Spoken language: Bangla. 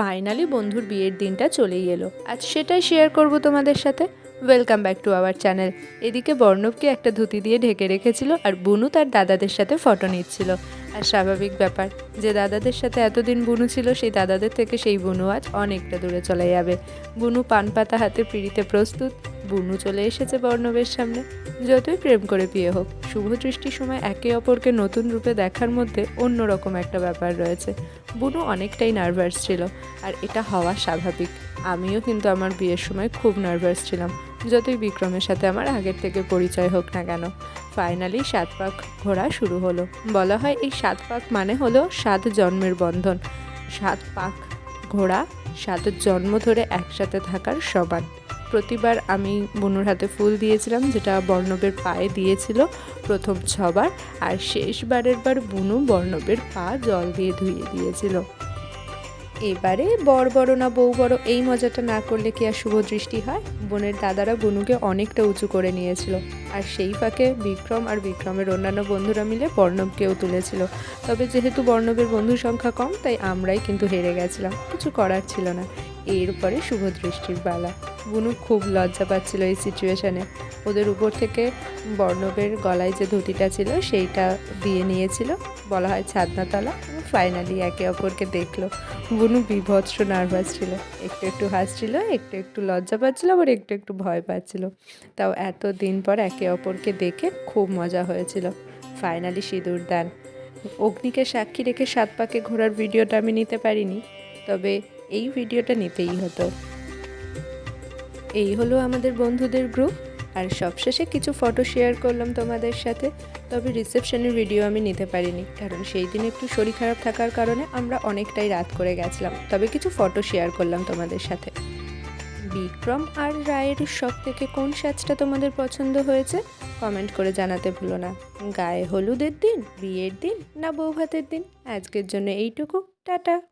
ফাইনালি বন্ধুর বিয়ের দিনটা চলেই এলো। আজ সেটাই শেয়ার করব তোমাদের সাথে। Welcome back to our channel এদিকে বর্ণবকে একটা ধুতি দিয়ে ঢেকে রেখেছিল আর বুনু তার দাদাদের সাথে ফটো নিচ্ছিল। আর স্বাভাবিক ব্যাপার যে দাদাদের সাথে এতদিন বুনু ছিল, সেই দাদাদের থেকে সেই বুনু আজ অনেকটা দূরে চলে যাবে। বুনু পান পাতা হাতে পিড়িতে প্রস্তুত। বুনু চলে এসেছে বর্ণবের সামনে। যতই প্রেম করে বিয়ে হোক, শুভ দৃষ্টির সময় একে অপরকে নতুন রূপে দেখার মধ্যে অন্যরকম একটা ব্যাপার রয়েছে। বুনু অনেকটাই নার্ভাস ছিল, আর এটা হওয়া স্বাভাবিক। আমিও কিন্তু আমার বিয়ের সময় খুব নার্ভাস ছিলাম, যতই বিক্রমের সাথে আমার আগের থেকে পরিচয় হোক না কেন। ফাইনালি সাত পাক ঘোরা শুরু হলো। বলা হয় এই সাত পাক মানে হলো সাত জন্মের বন্ধন। সাত পাক ঘোড়া, সাত জন্ম ধরে একসাথে থাকার সমান। প্রতিবার আমি বনুর হাতে ফুল দিয়েছিলাম, যেটা বর্ণবের পায়ে দিয়েছিল প্রথম ছবার, আর শেষবারের বার বুনু বর্ণবের পা জল দিয়ে ধুয়ে দিয়েছিল। এবারে বর বড় না বউ বড়, এই মজাটা না করলে কি আর শুভ দৃষ্টি হয়? বোনের দাদারা বনুকে অনেকটা উঁচু করে নিয়েছিল, আর সেই ফাঁকে বিক্রম আর বিক্রমের অন্যান্য বন্ধুরা মিলে বর্ণবকেও তুলেছিল। তবে যেহেতু বর্ণবের বন্ধু সংখ্যা কম, তাই আমরাই কিন্তু হেরে গেছিলাম, কিছু করার ছিল না। এরপরে শুভ দৃষ্টির বালা বুনু খুব লজ্জা পাচ্ছিল এই সিচুয়েশনে ওদের উপর থেকে বর্ণবের গলায় যে ধুতিটা ছিল, সেইটা দিয়ে নিয়েছিল। বলা হয় ছাদনাতলা। ফাইনালি একে অপরকে দেখল। বুনু বিভৎস নার্ভাস ছিল। একটু একটু হাসছিল, একটু একটু লজ্জা পাচ্ছিল, আবার একটু একটু ভয় পাচ্ছিল। তাও এত দিন পর একে অপরকে দেখে খুব মজা হয়েছিল। ফাইনালি সিঁদুর দান। অগ্নিকে সাক্ষী রেখে সাত পাকে ঘোরার ভিডিওটা আমি নিতে পারিনি, তবে এই ভিডিওটা নিতেই হতো। এই হলো আমাদের বন্ধুদের গ্রুপ আর সবশেষে কিছু ফটো শেয়ার করলাম তোমাদের সাথে, তবে রিসেপশনের ভিডিও আমি নিতে পারিনি, কারণ সেই দিন একটু শরীর খারাপ থাকার কারণে আমরা অনেকটাই রাত করে গেছিলাম, তবে কিছু ফটো শেয়ার করলাম তোমাদের সাথে। বিক্রম আর রায়ের সব থেকে কোন সাজটা তোমাদের পছন্দ হয়েছে কমেন্ট করে জানাতে ভুলো না। গায়ে হলুদের দিন, বিয়ের দিন, না বউ ভাতের দিন, আজকের জন্য এইটুকু, টাটা।